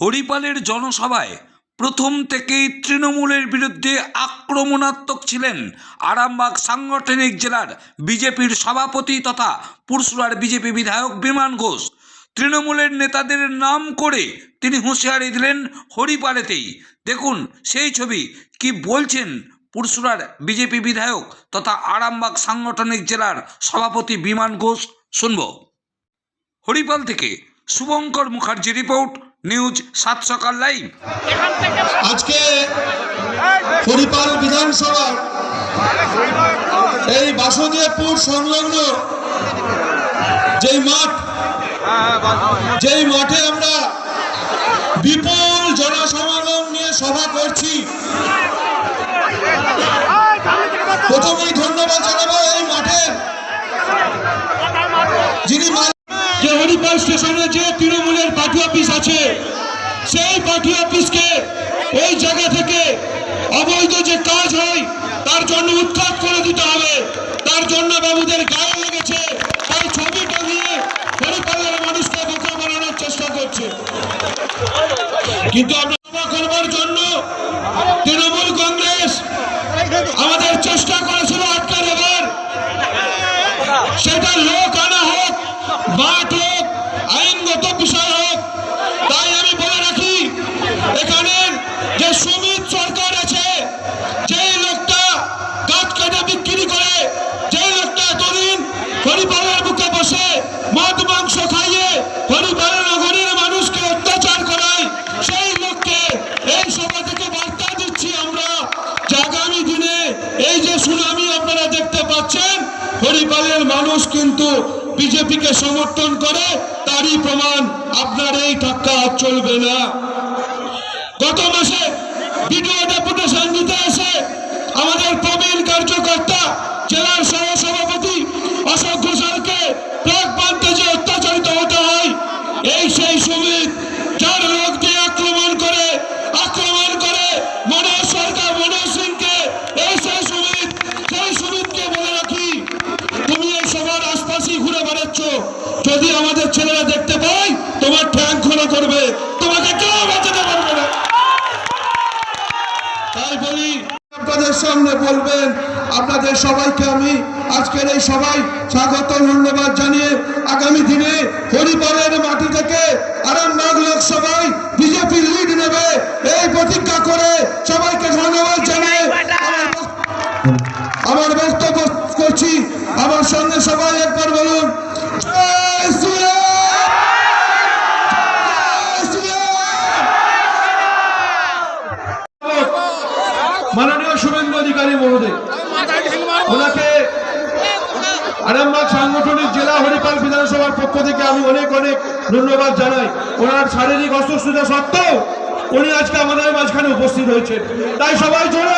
হরিপালের জনসভায় প্রথম থেকেই তৃণমূলের বিরুদ্ধে আক্রমণাত্মক ছিলেন আরামবাগ সাংগঠনিক জেলার বিজেপির সভাপতি তথা পুরসুরার বিজেপি বিধায়ক বিমান ঘোষ। তৃণমূলের নেতাদের নাম করে তিনি হুঁশিয়ারি দিলেন হরিপালেতেই। দেখুন, সেই ছবি কি বলছেন পুরসুরার বিজেপি বিধায়ক তথা আরামবাগ সাংগঠনিক জেলার সভাপতি বিমান ঘোষ? শুনব। হরিপাল থেকে শুভঙ্কর মুখার্জি রিপোর্ট নিউজ সাত সকাল লাইভ। আজকে হরিপাল বিধানসভা এই বাসুদেবপুর সংলগ্ন যেই মাঠ, যেই মাঠে আমরা বিপুল যে স্টেশনে যে তৃণমূলের পার্টি অফিস আছে, সেই পার্টি অফিসকে এই জায়গা থেকে অবৈধ যে কাজ হয়, তার জন্য উৎখাত করে দিতে হবে। তার জন্য বাবুদের গায়ে লেগেছে। তাই ছবিটা নিয়ে হরিপালের মানুষকে বোকা বানানোর চেষ্টা করছে। কিন্তু আমরা করবার জন্য তৃণমূল কংগ্রেস আমাদের চেষ্টা করেছিল আটকে দেবার সেটা লোক আনা হোক হোক আইনগত বিষয় হোক তাই আমি বলে রাখি এখানে যে সুমিত সরকার আছে যেই লোকটা গাছ কেটে বিক্রি করে যেই লোকটা এতদিন হরিপালের বুকে বসে মদ মাংস খাইয়ে হরিপালের নগরীর মানুষকে অত্যাচার করায় সেই লোককে এই সভা থেকে বার্তা দিচ্ছি আমরা যে আগামী দিনে এই যে সুনামি আপনারা দেখতে পাচ্ছেন হরিপালের মানুষ কিন্তু বিজেপিকে সমর্থন করে, তারই প্রমাণ আপনার এই ধাক্কা চলবে না। গত মাসে ভিডিও ডেপুটেশন দিতে এসে আমাদের প্রবীণ কার্যকর্তা, জেলার সহ ছেলেরা দেখতে পাই, তোমার ঠ্যাং খোলা করবে। তোমাকে কেউ বাঁচাতে পারবে না। তাই বলি আপনাদের সামনে বলবেন, আপনাদের সবাইকে আমি আজকের এই সবাই স্বাগত ধন্যবাদ ওনাকে আরামবাগ সাংগঠনিক জেলা হরিপাল বিধানসভার পক্ষ থেকে আমি অনেক অনেক ধন্যবাদ জানাই। ওনার শারীরিক অসুস্থতা সত্ত্বেও উনি আজকে আমাদের মাঝখানে উপস্থিত হয়েছেন। তাই সবাই জোরে